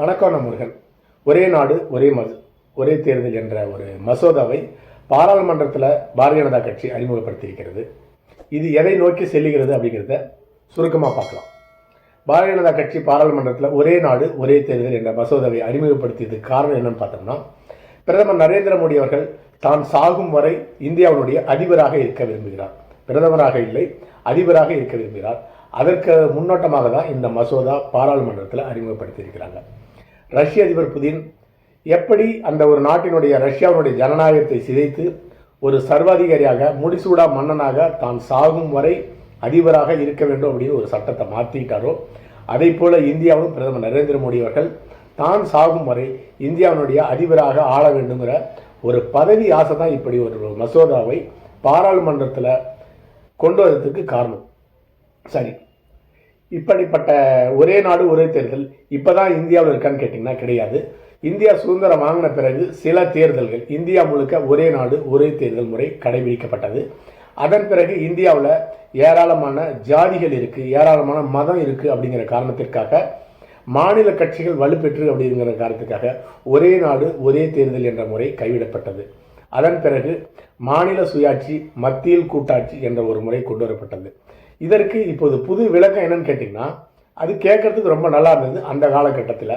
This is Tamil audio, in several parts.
வணக்கம் நான் முருகன் ஒரே நாடு ஒரே மது ஒரே தேர்தல் என்ற ஒரு மசோதாவை பாராளுமன்றத்தில் பாரதிய ஜனதா கட்சி அறிமுகப்படுத்தியிருக்கிறது. இது எதை நோக்கி செல்லுகிறது அப்படிங்கிறத சுருக்கமாக பார்க்கலாம். பாரதிய ஜனதா கட்சி பாராளுமன்றத்தில் ஒரே நாடு ஒரே தேர்தல் என்ற மசோதாவை அறிமுகப்படுத்தியதுக்கு காரணம் என்னன்னு பார்த்தோம்னா பிரதமர் நரேந்திர மோடி அவர்கள் தான் சாகும் வரை இந்தியாவினுடைய அதிபராக இருக்க விரும்புகிறார். பிரதமராக இல்லை அதிபராக இருக்க விரும்புகிறார். அதற்கு முன்னோட்டமாக தான் இந்த மசோதா பாராளுமன்றத்தில் அறிமுகப்படுத்தியிருக்கிறாங்க. ரஷ்ய அதிபர் புதின் எப்படி அந்த ஒரு நாட்டினுடைய ரஷ்யாவினுடைய ஜனநாயகத்தை சிதைத்து ஒரு சர்வாதிகாரியாக முடிசூடா மன்னனாக தான் சாகும் வரை அதிபராக இருக்க வேண்டும் அப்படின்னு ஒரு சட்டத்தை மாற்றிட்டாரோ அதே போல இந்தியாவிலும் பிரதமர் நரேந்திர மோடி அவர்கள் தான் சாகும் வரை இந்தியாவினுடைய அதிபராக ஆள வேண்டுங்கிற ஒரு பதவி ஆசை தான் இப்படி ஒரு மசோதாவை பாராளுமன்றத்தில் கொண்டு வரதுக்கு காரணம். சரி. இப்படிப்பட்ட ஒரே நாடு ஒரே தேர்தல் இப்போ தான் இந்தியாவில் இருக்கான்னு கேட்டிங்கன்னா கிடையாது. இந்தியா சுதந்திரம் வாங்கின பிறகு சில தேர்தல்கள் இந்தியா முழுக்க ஒரே நாடு ஒரே தேர்தல் முறை கடைபிடிக்கப்பட்டது. அதன் பிறகு இந்தியாவில் ஏராளமான ஜாதிகள் இருக்குது ஏராளமான மதம் இருக்குது அப்படிங்கிற காரணத்திற்காக மாநில கட்சிகள் வலுப்பெற்று அப்படிங்கிற காரணத்துக்காக ஒரே நாடு ஒரே தேர்தல் என்ற முறை கைவிடப்பட்டது. அதன் பிறகு மாநில சுயாட்சி மத்தியில் கூட்டாட்சி என்ற ஒரு முறை கொண்டு வரப்பட்டது. இதற்கு இப்போது புது விளக்கம் என்னன்னு கேட்டிங்கன்னா அது கேட்கறதுக்கு ரொம்ப நல்லா இருந்தது அந்த காலகட்டத்தில்.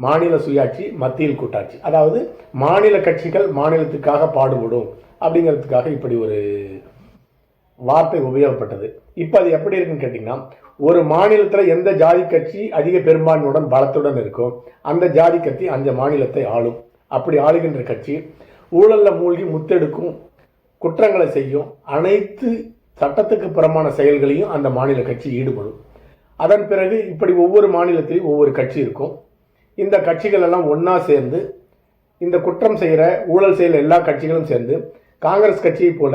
மாநில சுயாட்சி மத்தியில் கூட்டாட்சி. அதாவது மாநில கட்சிகள் மாநிலத்துக்காக பாடுபடும் அப்படிங்கிறதுக்காக இப்படி ஒரு வார்த்தை உபயோகப்பட்டது. இப்போ அது எப்படி இருக்குன்னு கேட்டிங்கன்னா ஒரு மாநிலத்தில் எந்த ஜாதி கட்சி அதிக பெரும்பான்மையுடன் பலத்துடன் இருக்கோ அந்த ஜாதி கட்சி அந்த மாநிலத்தை ஆளும். அப்படி ஆளுகின்ற கட்சி ஊழலில் மூழ்கி முத்தெடுக்கும் குற்றங்களை செய்யும் அனைத்து சட்டத்துக்கு புறமான செயல்களையும் அந்த மாநில கட்சி ஈடுபடும். அதன் பிறகு இப்படி ஒவ்வொரு மாநிலத்திலையும் ஒவ்வொரு கட்சி இருக்கும். இந்த கட்சிகள் எல்லாம் ஒன்றா சேர்ந்து இந்த குற்றம் செய்கிற ஊழல் செய்கிற எல்லா கட்சிகளும் சேர்ந்து காங்கிரஸ் கட்சியை போல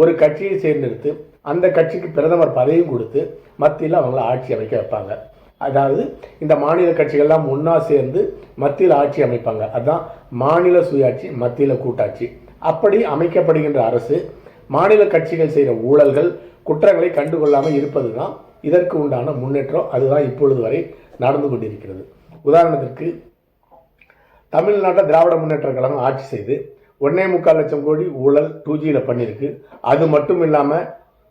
ஒரு கட்சியை சேர்ந்தெடுத்து அந்த கட்சிக்கு பிரதமர் பதவியும் கொடுத்து மத்தியில் அவங்கள ஆட்சி அமைக்க வைப்பாங்க. அதாவது இந்த மாநில கட்சிகள்லாம் ஒன்றா சேர்ந்து மத்தியில் ஆட்சி அமைப்பாங்க. அதுதான் மாநில சுயாட்சி மத்தியில் கூட்டாட்சி. அப்படி அமைக்கப்படுகின்ற அரசு மாநில கட்சிகள் செய்கிற ஊழல்கள் குற்றங்களை கண்டுகொள்ளாமல் இருப்பது தான் இதற்கு உண்டான முன்னேற்றம். அதுதான் இப்பொழுது வரை நடந்து கொண்டிருக்கிறது. உதாரணத்திற்கு தமிழ்நாட்டில் திராவிட முன்னேற்ற கழகம் ஆட்சி செய்து ஒன்னே முக்கால் லட்சம் கோடி ஊழல் டூ ஜியில் பண்ணியிருக்கு. அது மட்டும் இல்லாமல்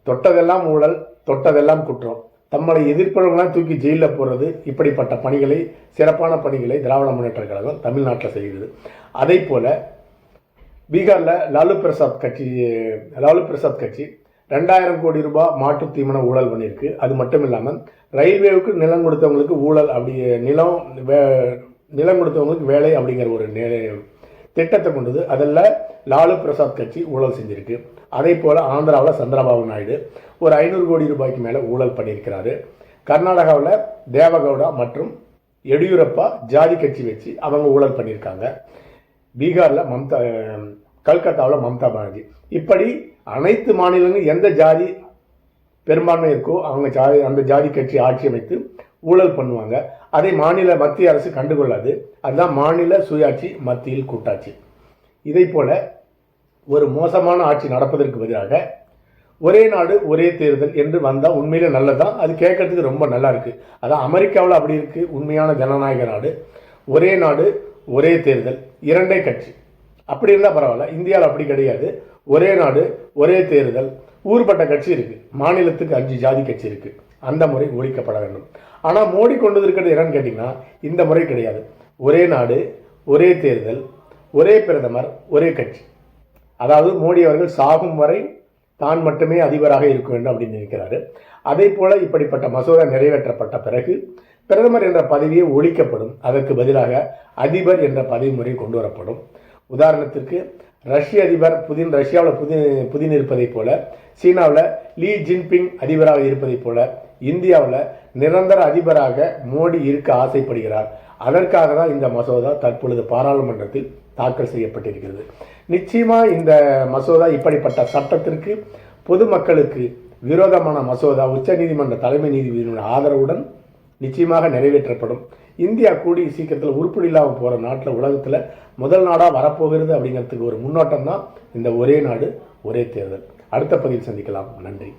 தொட்டதெல்லாம் ஊழல் தொட்டதெல்லாம் குற்றம். தம்மளை எதிர்ப்பவர்களாம் தூக்கி ஜெயிலில் போடுறது இப்படிப்பட்ட பணிகளை சிறப்பான பணிகளை திராவிட முன்னேற்ற கழகம் தமிழ்நாட்டில் செய்கிறது. அதே போல் பீகாரில் லாலு பிரசாத் கட்சி லாலு பிரசாத் கட்சி ரெண்டாயிரம் கோடி ரூபாய் மாட்டுத் தீவன ஊழல் பண்ணியிருக்கு. அது மட்டும் இல்லாமல் ரயில்வேவுக்கு நிலம் கொடுத்தவங்களுக்கு ஊழல் அப்படி நிலம் வே நிலம் கொடுத்தவங்களுக்கு வேலை அப்படிங்கிற ஒரு நே- திட்டத்தை கொண்டது அதில் லாலு பிரசாத் கட்சி ஊழல் செஞ்சிருக்கு. அதே போல் ஆந்திராவில் சந்திரபாபு நாயுடு ஒரு ஐநூறு கோடி ரூபாய்க்கு மேலே ஊழல் பண்ணியிருக்கிறாரு. கர்நாடகாவில் தேவகவுடா மற்றும் எடியூரப்பா ஜாதி கட்சி வச்சு அவங்க ஊழல் பண்ணியிருக்காங்க. பீகாரில் மம்தா கல்கத்தாவில் மம்தா பானர்ஜி. இப்படி அனைத்து மாநிலங்களும் எந்த ஜாதி பெரும்பான்மை இருக்கோ அவங்க ஜாதி அந்த ஜாதி கட்சி ஆட்சி அமைத்து ஊழல் பண்ணுவாங்க. அதை மாநில மத்திய அரசு கண்டுகொள்ளாது. அதுதான் மாநில சுயாட்சி மத்தியில் கூட்டாட்சி. இதை போல ஒரு மோசமான ஆட்சி நடப்பதற்கு பதிலாக ஒரே நாடு ஒரே தேர்தல் என்று வந்தால் உண்மையிலே நல்லதுதான். அது கேட்கறதுக்கு ரொம்ப நல்லா இருக்குது அதான் அமெரிக்காவில் அப்படி இருக்குது உண்மையான ஜனநாயக நாடு. ஒரே நாடு ஒரே தேர்தல் இரண்டே கட்சி. அப்படி இருந்தால் பரவாயில்ல. இந்தியாவில் அப்படி கிடையாது. ஒரே நாடு ஒரே தேர்தல். ஊர்பட்ட கட்சி இருக்குது மாநிலத்துக்கு அஞ்சு ஜாதி கட்சி இருக்குது அந்த முறை ஒழிக்கப்பட வேண்டும். ஆனால் மோடி கொண்டு இருக்கிறது என்னன்னு கேட்டிங்கன்னா இந்த முறை கிடையாது. ஒரே நாடு ஒரே தேர்தல் ஒரே பிரதமர் ஒரே கட்சி. அதாவது மோடி அவர்கள் சாகும் வரை தான் மட்டுமே அதிபராக இருக்க வேண்டும் அப்படின்னு நினைக்கிறாரு. அதே போல் இப்படிப்பட்ட மசோதா நிறைவேற்றப்பட்ட பிறகு பிரதமர் என்ற பதவியே ஒழிக்கப்படும். அதற்கு பதிலாக அதிபர் என்ற பதவி முறை கொண்டு வரப்படும் உதாரணத்திற்கு ரஷ்ய அதிபர் புதின் ரஷ்யாவில் புதி புதின் இருப்பதைப் போல சீனாவில் லீ ஜின்பிங் அதிபராக இருப்பதைப் போல இந்தியாவில் நிரந்தர அதிபராக மோடி இருக்க ஆசைப்படுகிறார். அதற்காக தான் இந்த மசோதா தற்பொழுது பாராளுமன்றத்தில் தாக்கல் செய்யப்பட்டிருக்கிறது. நிச்சயமாக இந்த மசோதா இப்படிப்பட்ட சட்டத்திற்கு பொதுமக்களுக்கு விரோதமான மசோதா உச்சநீதிமன்ற தலைமை நீதிபதியினுடைய ஆதரவுடன் நிச்சயமாக நிறைவேற்றப்படும். இந்தியா கூடி சீக்கிரத்தில் உருப்படி இல்லாமல் போகிற நாட்டில் உலகத்தில் முதல் நாடாக வரப்போகிறது அப்படிங்கிறதுக்கு ஒரு முன்னோட்டம் தான் இந்த ஒரே நாடு ஒரே தேர்தல். அடுத்த பதிவில் சந்திக்கலாம். நன்றி.